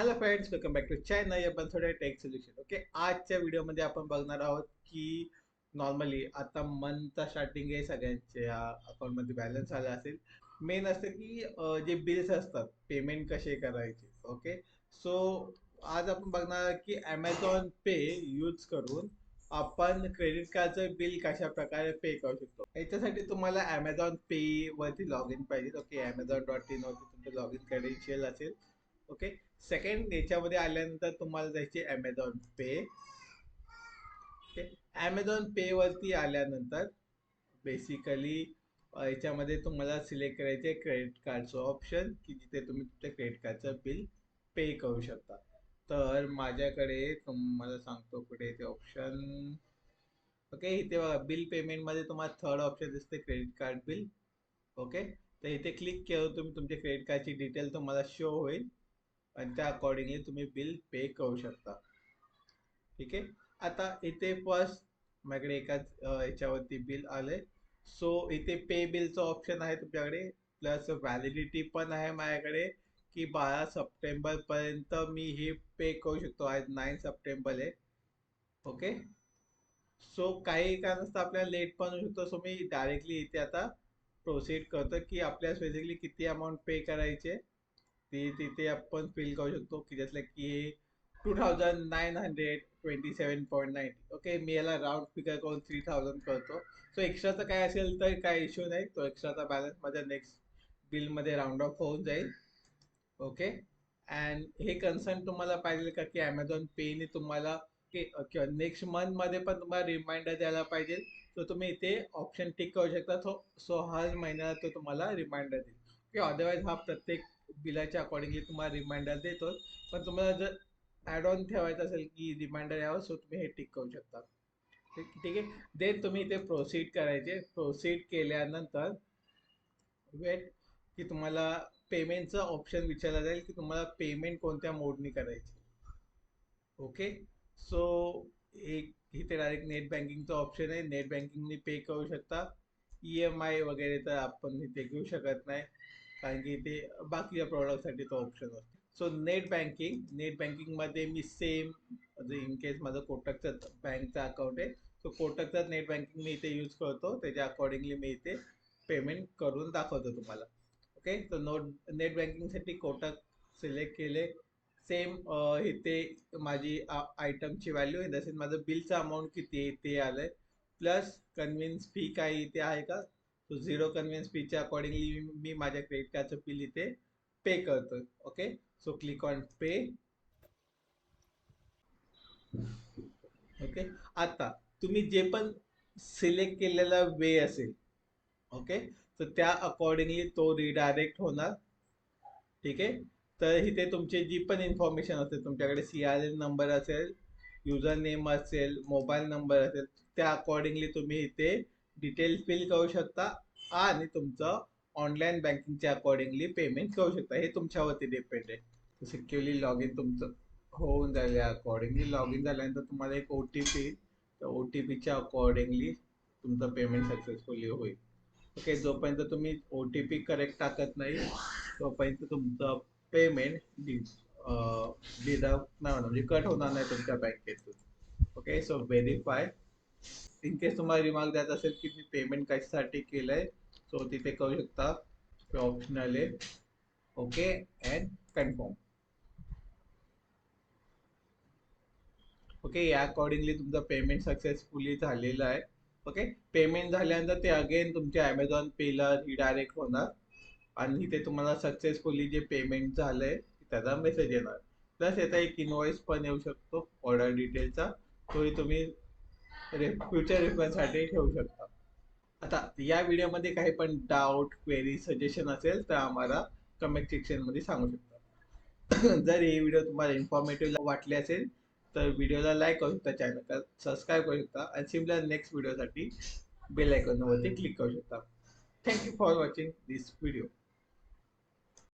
Hello friends welcome back to channel या थोडे take solution okay आजच्या व्हिडिओमध्ये आपण बघणार आहोत की नॉर्मली आता मंथचा स्टार्टिंग आहे सगळ्यांच्या अकाउंटमध्ये बॅलन्स आला असेल. मेन असतं की जे बिल्स असतात पेमेंट कसे करायचे ओके सो आज आपण बघणार आहोत की ॲमेझॉन पे यूज करून आपण क्रेडिट कार्डचं बिल कशा प्रकारे पे करू शकतो. याच्यासाठी तुम्हाला ॲमेझॉन पे वरती लॉग इन पाहिजे. ओके ॲमेझॉन डॉट इन वरती तुमचं लॉग इन क्रेडेन्शियल असेल. ओके? सेकंड याच्यामध्ये आल्यानंतर तुम्हाला जायचे Amazon Pay okay? Amazon Pay वरती आल्यानंतर बेसिकली याच्यामध्ये तुम्हाला सिलेक्ट करायचे क्रेडिट कार्डचं ऑप्शन की जिथे तुम्ही तुमच्या क्रेडिट कार्डचं बिल पे करू शकता. तर माझ्याकडे तुम्हाला सांगतो कुठे ते ऑप्शन ओके? इथे बघा बिल पेमेंटमध्ये तुम्हाला थर्ड ऑप्शन दिसते क्रेडिट कार्ड बिल ओके? तर इथे क्लिक केलं तुम्ही तुमच्या क्रेडिट कार्डची डिटेल तुम्हाला शो होईल. आणि त्या अकॉर्डिंगली तुम्ही बिल पे करू शकता. ठीक आहे? आता इथे फर्स्ट माझ्याकडे एकाच याच्यावरती बिल आले सो इथे पे बिलचं ऑप्शन आहे तुमच्याकडे. प्लस व्हॅलिडिटी पण आहे माझ्याकडे की बारा सप्टेंबरपर्यंत मी हे पे करू शकतो. आज नाईन सप्टेंबर आहे. ओके सो काही कारणास्तव आपल्याला लेट पण होऊ शकतो. सो मी डायरेक्टली इथे आता प्रोसीड करतो की आपल्याला बेसिकली किती अमाऊंट पे करायचे? ते तिथे आपण फील करू शकतो की जसं की two thousand nine hundred twenty seven point nine okay मी याला राऊंड फिगर करून थ्री थाउजंड करतो. सो एक्स्ट्राचं काय असेल तर काय इश्यू नाही. तो एक्स्ट्राचा बॅलन्स माझ्या नेक्स्ट बिलमध्ये राऊंड ऑफ होऊन जाईल. ओके अँड हे कन्सर्न तुम्हाला पाहिजे का की ॲमेझॉन पेने तुम्हाला किंवा नेक्स्ट मंथमध्ये पण तुम्हाला रिमाइंडर द्यायला पाहिजे. तर तुम्ही इथे ऑप्शन टिक करू शकता. सो सो हर महिन्याला तो तुम्हाला रिमाइंडर देईल. किंवा अदरवाईज हा प्रत्येक बिलाच्या अकॉर्डिंगली तुम्हाला रिमाइंडर देतो पण तुम्हाला जर ॲड ऑन ठेवायचं असेल की रिमाइंडर यावं सो तुम्ही हे टिक करू शकता. ठीक आहे? देन तुम्ही इथे प्रोसीड करायचे. प्रोसीड केल्यानंतर वेट की तुम्हाला पेमेंटचं ऑप्शन विचारलं जाईल की तुम्हाला पेमेंट कोणत्या मोडनी करायची. ओके सो एक इथे डायरेक्ट नेट बँकिंगचं ऑप्शन आहे. नेट बँकिंगने पे करू शकता. ई एम आय वगैरे तर आपण इथे घेऊ शकत नाही. कारण की ते बाकीच्या प्रॉडक्टसाठी तो ऑप्शन असतो. सो नेट बँकिंग नेट बँकिंगमध्ये मी सेम इन केस माझं कोटकचं बँकचा अकाउंट आहे सो कोटकचं नेट बँकिंग मी इथे यूज करतो. त्याच्या अकॉर्डिंगली मी इथे पेमेंट करून दाखवतो तुम्हाला. ओके तर नोट नेट बँकिंगसाठी कोटक सिलेक्ट केले. सेम इथे माझी आयटमची व्हॅल्यू आहे. तसेच माझं बिलचं अमाऊंट किती आहे ते आलं आहे प्लस कन्व्हिन्स फी काय इथे आहे का? तो झिरो कन्व्हिन्स फीच्या अकॉर्डिंगली मी माझ्या क्रेडिट कार्डचं बिल इथे पे करतो okay so click on pay okay आता तुम्ही जे पण सिलेक्ट केलेला वे असेल ओके तर त्या अकॉर्डिंगली तो रिडायरेक्ट होणार ठीक आहे? तर इथे तुमची जी पण इन्फॉर्मेशन असेल तुमच्याकडे सी आर एन नंबर असेल युजर नेम असेल मोबाईल नंबर असेल त्या अकॉर्डिंगली तुम्ही इथे डिटेल्स फिल करू शकता आणि तुमचं ऑनलाईन बँकिंगच्या अकॉर्डिंगली पेमेंट करू शकता. हे तुमच्यावरती डिपेंड आहे. सिक्युअरली लॉग इन तुमचं होऊन जाईल अकॉर्डिंगली लॉग इन झाल्यानंतर तुम्हाला एक ओ टी पी तर ओ टी पीच्या अकॉर्डिंगली तुमचं पेमेंट सक्सेसफुली होईल. ओके जोपर्यंत तुम्ही ओ टी पी करेक्ट टाकत नाही तोपर्यंत तुमचं पेमेंट डिडक्ट नाही होणार म्हणजे कट होणार नाही तुमच्या बँकेतून okay so verify in case तुम्हाला रिमार्क द्यायचा असेल की मी पेमेंट कशासाठी केलं आहे सो तिथे करू शकता. ऑप्शनल आहे. ओके अँड कन्फर्म ओके या अकॉर्डिंगली तुमचं पेमेंट सक्सेसफुली झालेलं आहे. ओके पेमेंट झाल्यानंतर ते अगेन तुमच्या ॲमेझॉन पेला रिडायरेक्ट होणार. आणि इथे तुम्हाला सक्सेसफुली जे पेमेंट झालं आहे त्याचा मेसेज येणार. प्लस याचा एक इनवॉइस पण येऊ शकतो ऑर्डर डिटेलचा तोही तुम्ही रे फ्युचर रेफरन्ससाठी ठेवू शकता. आता या व्हिडिओमध्ये काही पण डाऊट क्वेरी सजेशन असेल तर आम्हाला कमेंट सेक्शनमध्ये सांगू शकता. जर हे व्हिडिओ तुम्हाला इन्फॉर्मेटिव्ह वाटले असेल तर व्हिडिओला लाईक करू शकता चॅनलला सबस्क्राईब करू शकता आणि सिमलर नेक्स्ट व्हिडिओसाठी बेल आयकॉनवरती क्लिक करू शकता. Thank you for watching this video